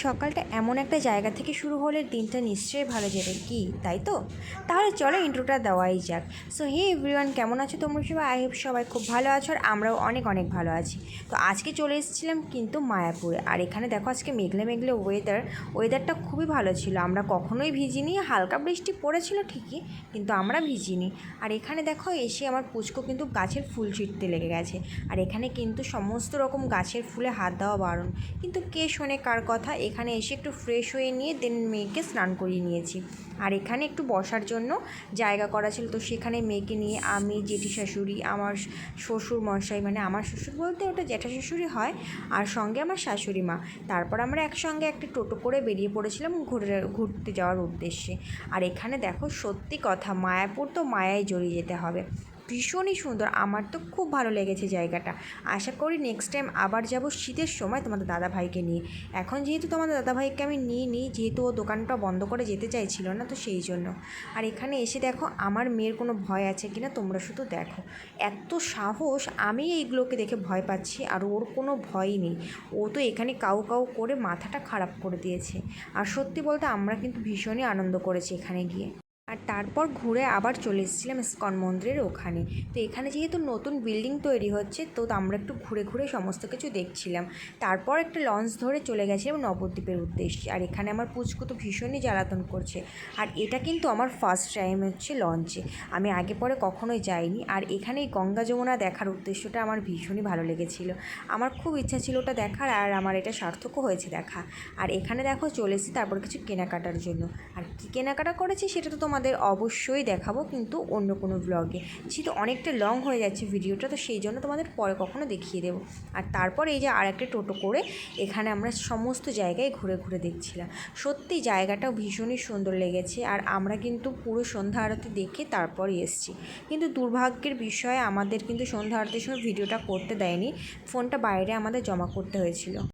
সকালটা এমন একটা জায়গা থেকে শুরু হলে দিনটা নিশ্চয়ই ভালো যাবে কি, তাই তো? তাহলে চলো ইন্ট্রোটা দেওয়াই যাক। সো হে এভরিওয়ান কেমন আছো তোমরা সবাই? আই হোপ সবাই খুব ভালো আছো আর আমরাও অনেক অনেক ভালো আছি। তো আজকে চলে এসেছিলাম কিন্তু মায়াপুরে। আর এখানে দেখো আজকে মেঘলে মেঘলে ওয়েদার ওয়েদারটা খুবই ভালো ছিল। আমরা কখনোই ভিজিনি, হালকা বৃষ্টি পড়েছিল ঠিকই, কিন্তু আমরা ভিজিনি। আর এখানে দেখো এসে আমার পুচকো কিন্তু গাছের ফুল ছিটতে লেগে গেছে। আর এখানে কিন্তু সমস্ত রকম গাছের ফুলে হাত দেওয়া বারণ। কিন্তু কে শোনে কার কথা? এখানে এসে একটু ফ্রেশ হয়ে নিয়ে দেন মেয়েকে স্নান করিয়ে নিয়েছি। আর এখানে একটু বসার জন্য জায়গা করা ছিল। তো সেখানে মেয়েকে নিয়ে আমি, জেঠি শাশুড়ি, আমার শ্বশুর মশাই মানে আমার শ্বশুর বলতে ওটা জ্যাঠা শাশুড়ি হয় আর সঙ্গে আমার শাশুড়ি মা। তারপর আমরা একসঙ্গে একটা টোটো করে বেরিয়ে পড়েছিলাম ঘুরে, ঘুরতে যাওয়ার উদ্দেশ্যে। আর এখানে দেখো সত্যি কথা, মায়াপুর তো মায়ায় জড়িয়ে যেতে হবে। ভীষণই সুন্দর। আমার তো খুব ভালো লেগেছে জায়গাটা। আশা করি নেক্সট টাইম আবার যাব শীতের সময় তোমাদের দাদাভাইকে নিয়ে। এখন যেহেতু তোমাদের দাদাভাইকে আমি নিয়ে নিই যেহেতু ও দোকানটা বন্ধ করে যেতে চাইছিল না, তো সেই জন্য। আর এখানে এসে দেখো, আমার মেয়ের কোনো ভয় আছে কি না তোমরা শুধু দেখো। এত সাহস, আমি এইগুলোকে দেখে ভয় পাচ্ছি, আর ওর কোনো ভয়ই নেই। ও তো এখানে কাউ কাউ করে মাথাটা খারাপ করে দিয়েছে। আর সত্যি বলতে আমরা কিন্তু ভীষণই আনন্দ করেছি এখানে গিয়ে। আর তারপর ঘুরে আবার চলে এসেছিলাম ইস্কন মন্দিরের ওখানে। তো এখানে যেহেতু নতুন বিল্ডিং তৈরি হচ্ছে, তো আমরা একটু ঘুরে ঘুরে সমস্ত কিছু দেখছিলাম। তারপর একটা লঞ্চ ধরে চলে গেছিলাম নবদ্বীপের উদ্দেশ্যে। আর এখানে আমার পুচকু তো ভীষণই জ্বালাতন করছে। আর এটা কিন্তু আমার ফার্স্ট টাইম হচ্ছে লঞ্চে আমি আগে পরে কখনোই যাইনি। আর এখানে এই গঙ্গা যমুনা দেখার উদ্দেশ্যটা আমার ভীষণই ভালো লেগেছিল। আমার খুব ইচ্ছা ছিল ওটা দেখার, আর আমার এটা সার্থকও হয়েছে দেখা। আর এখানে দেখো চলে এসেছি তারপর কিছু কেনাকাটার জন্য। আর কী কেনাকাটা করেছি সেটা তো তোমাদের অবশ্যই দেখাবো কিন্তু অন্য কোনো ব্লগে যেহেতু অনেকটা লং হয়ে যাচ্ছে ভিডিওটা তো সেই জন্য তোমাদের পরে কখনো দেখিয়ে দেবো। আর তারপর এই যে আর একটা টোটো করে এখানে আমরা সমস্ত জায়গায় ঘুরে ঘুরে দেখছিলাম। সত্যি জায়গাটাও ভীষণই সুন্দর লেগেছে আর আমরা কিন্তু পুরো সন্ধ্যা আরতি দেখে তারপরই এসেছি। কিন্তু দুর্ভাগ্যের বিষয়ে, আমাদের কিন্তু সন্ধ্যা আরতির সময় ভিডিওটা করতে দেয়নি। ফোনটা বাইরে আমাদের জমা করতে হয়েছিল।